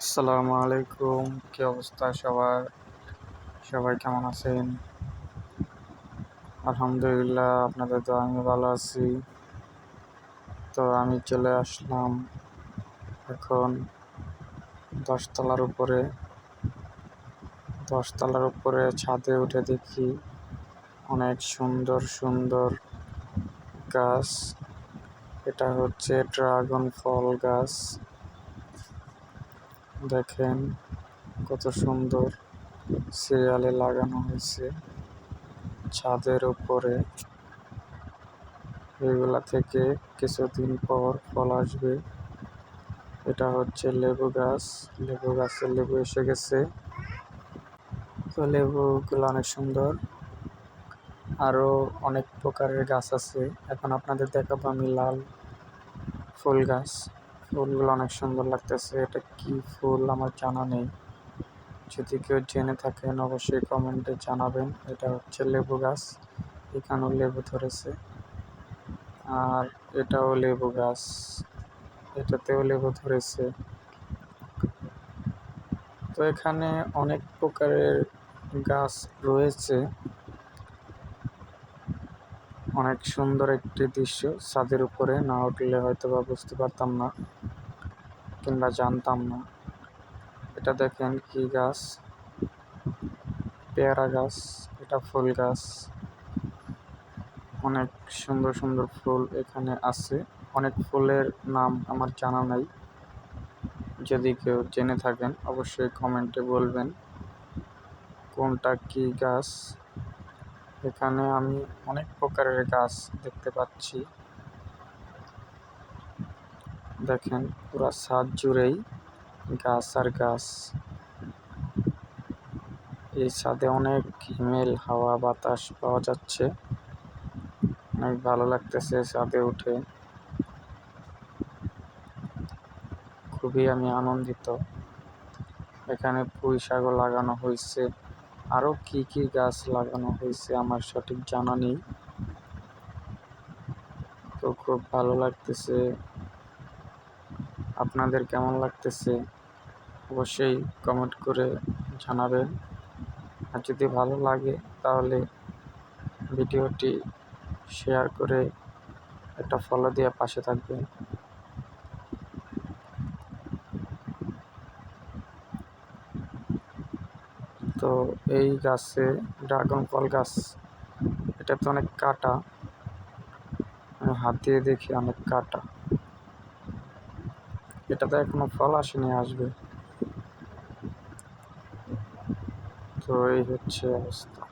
আসসালামু আলাইকুম। কি অবস্থা সবার? সবাই কেমন আছেন? আলহামদুলিল্লাহ, আপনাদের তো আমি ভালো আছি। তো আমি চলে আসলাম এখন দশতলার উপরে। দশতলার উপরে ছাদে উঠে দেখি অনেক সুন্দর সুন্দর গাছ। এটা হচ্ছে ড্রাগন ফল গাছ। দেখেন কত সুন্দর সিরিয়ালে লাগানো হয়েছে। ছাদের উপরে এগুলা থেকে কিছুদিন পর ফল আসবে। এটা হচ্ছে লেবু গাছ। লেবু গাছে লেবু এসে গেছে। তো লেবুগুলো অনেক সুন্দর। আরও অনেক প্রকারের গাছ আছে। এখন আপনাদের দেখাবো আমি লাল ফুল গাছ। ফুলগুলো অনেক সুন্দর লাগতেছে। এটা কি ফুল? আমার জানা নেই। যদি কেউ জেনে থাকেন, অবশ্যই কমেন্টে জানাবেন। এটা হচ্ছে লেবু গাছ। এখানেও লেবু ধরেছে। আর এটাও লেবু গাছ। এটাতেও লেবু ধরেছে। তো এখানে অনেক প্রকারের গাছ রয়েছে। অনেক সুন্দর একটি দৃশ্য। ছাদের উপরে না উঠলে হয়তো বা বুঝতে পারতাম না কিংবা জানতাম না। এটা দেখেন কি গাছ? পেয়ারা গাছ, এটা ফুল গাছ। অনেক সুন্দর সুন্দর ফুল এখানে আছে। অনেক ফুলের নাম আমার জানা নাই। যদি কেউ জেনে থাকেন, অবশ্যই কমেন্টে বলবেন কোনটা কি গাছ। এখানে আমি অনেক প্রকারের গাছ দেখতে পাচ্ছি। দেখেন, পুরা ছাদ জুড়েই গাছ আর গাছ। এই ছাদে অনেক হিমেল, হাওয়া, বাতাস পাওয়া যাচ্ছে। অনেক ভালো লাগতেছে ছাদে উঠে। খুবই আমি আনন্দিত। এখানে পুঁই শাকও লাগানো হয়েছে আরও কি কি গাছ লাগানো হয়েছে আমার সঠিক জানা নেই। তো খুব ভালো লাগতেছে। আপনাদের কেমন লাগতেছে? অবশ্যই কমেন্ট করে জানাবেন। আর যদি ভালো লাগে তাহলে ভিডিওটি শেয়ার করে একটা ফলো দিয়ে পাশে থাকবেন। তো এই গাছে, ড্রাগন ফল গাছ এটাতে অনেক কাটা। আমি হাত দিয়ে দেখি অনেক কাটা। এটাতে এখনও ফল আসেনি, আসবে। তো এই হচ্ছে অবস্থা।